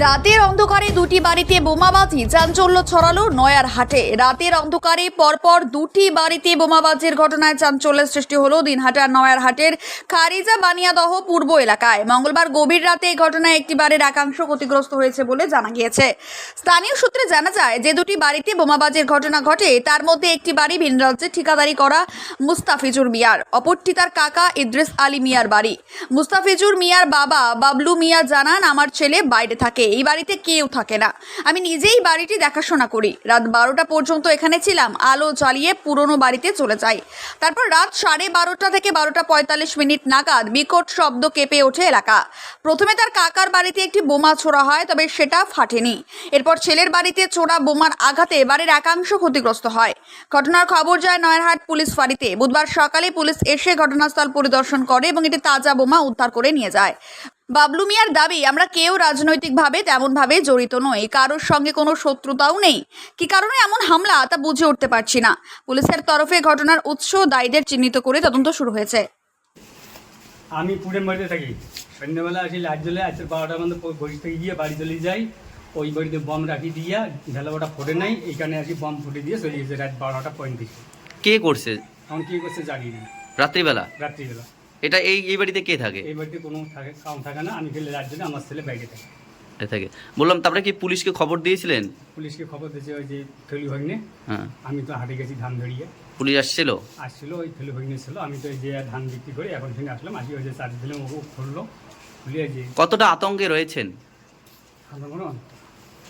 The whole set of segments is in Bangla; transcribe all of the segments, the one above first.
রাতের অন্ধকারে দুটি বাড়িতে বোমাবাজি, চাঞ্চল্য ছড়ালো নয়ার হাটে। রাতের অন্ধকারে পরপর দুটি বাড়িতে বোমাবাজির ঘটনায় চাঞ্চল্যের সৃষ্টি হলো দিনহাটার নয়ার হাটের খারিজা বানিয়াদহ পূর্ব এলাকায়। মঙ্গলবার গভীর রাতে এই ঘটনায় একটি বাড়ির একাংশ ক্ষতিগ্রস্ত হয়েছে বলে জানা গিয়েছে। স্থানীয় সূত্রে জানা যায়, যে দুটি বাড়িতে বোমাবাজির ঘটনা ঘটে, তার মধ্যে একটি বাড়ি ভিন রাজ্যে ঠিকাদারি করা মুস্তাফিজুর মিয়ার, অপরটি তার কাকা ইদ্রিস আলী মিয়ার বাড়ি। মুস্তাফিজুর মিয়ার বাবা বাবলু মিয়া জানান, আমার ছেলে বাইরে থাকে। এই বাড়িতে কেউ থাকে না। আমি নিজেই বাড়িটি দেখাশোনা করি। রাত বারোটা পর্যন্ত এখানে ছিলাম, আলো জ্বালিয়ে পুরনো বাড়িতে চলে যাই। তারপর রাত সাড়ে বারোটা থেকে বারোটা পঁয়তাল্লিশ মিনিট নাগাদ বিকট শব্দ কেঁপে ওঠে এলাকা। প্রথমে তার কাকার বাড়িতে একটি বোমা ছোড়া হয়, তবে সেটা ফাটেনি। এরপর ছেলের বাড়িতে ছোড়া বোমার আঘাতে বাড়ির একাংশ ক্ষতিগ্রস্ত হয়। ঘটনার খবর যায় নয়ারহাট পুলিশ ফাঁড়িতে। বুধবার সকালে পুলিশ এসে ঘটনাস্থল পরিদর্শন করে এবং এটি তাজা বোমা উদ্ধার করে নিয়ে যায়। বাবলু মিয়ার দাবি আমরা কেউ রাজনৈতিকভাবে তেমনভাবে জড়িত নই কারোর সঙ্গে কোনো শত্রুতাও নেই। কি কারণে এমন হামলা তা বুঝে উঠতে পারছি না। পুলিশের তরফে ঘটনার উৎস দায়ীদের চিহ্নিত করে তদন্ত শুরু হয়েছে। আমি পুরের বাড়িতে থাকি। সন্ধ্যাবেলা আসি লাইট জ্বলে আজকে বারোটার মধ্যে বসে থেকে গিয়ে বাড়ি চলে যাই। ওই বাড়িতে বম রাখি দিয়া ঢেলাবাটা ফোটে নাই এইখানে আসি বম ফুটে দিয়ে চলে গেছে রাত বারোটা পঁয়ত্রিশ। কে করছে? এখন কী করছে জানি না। রাত্রিবেলা? রাত্রিবেলা। এটা এই এই বাড়িতে কে থাকে? এই বাড়িতে কোনো থাকে কাউন থাকে না। আমি খেলে রাত জন্য আমার ছেলে বাইরে থাকে। থাকে। বললাম তারপরে কি পুলিশকে খবর দিয়েছিলেন? পুলিশকে খবর দিয়েছে ওই যে ফেলু ভাগ্নে। হ্যাঁ। আমি তো হাটে গেছি ধান ধরিয়ে। পুলিশ আসছিল? আসছিল ওই ফেলু ভাগ্নে ছিল। আমি তো এই যে ধান বিক্রি করে এখন সঙ্গে আসলাম। আসি ওই যে চার্জ দিলাম ও খুললো। খুলিয়ে যে কতটা আতঙ্কে রয়েছেন?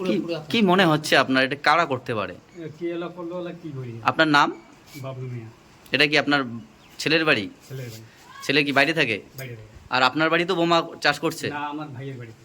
কি কি মনে হচ্ছে আপনার? এটা কারা করতে পারে? কি এলো করল কি করি? আপনার নাম? বাবলু মিয়া। এটা কি আপনার ছেলের বাড়ি? ছেলের বাড়ি। ছেলে কি বাইরে থাকে? আর আপনার বাড়ি তো বোমা চাষ করছে? আমার ভাইয়ের বাড়িতে।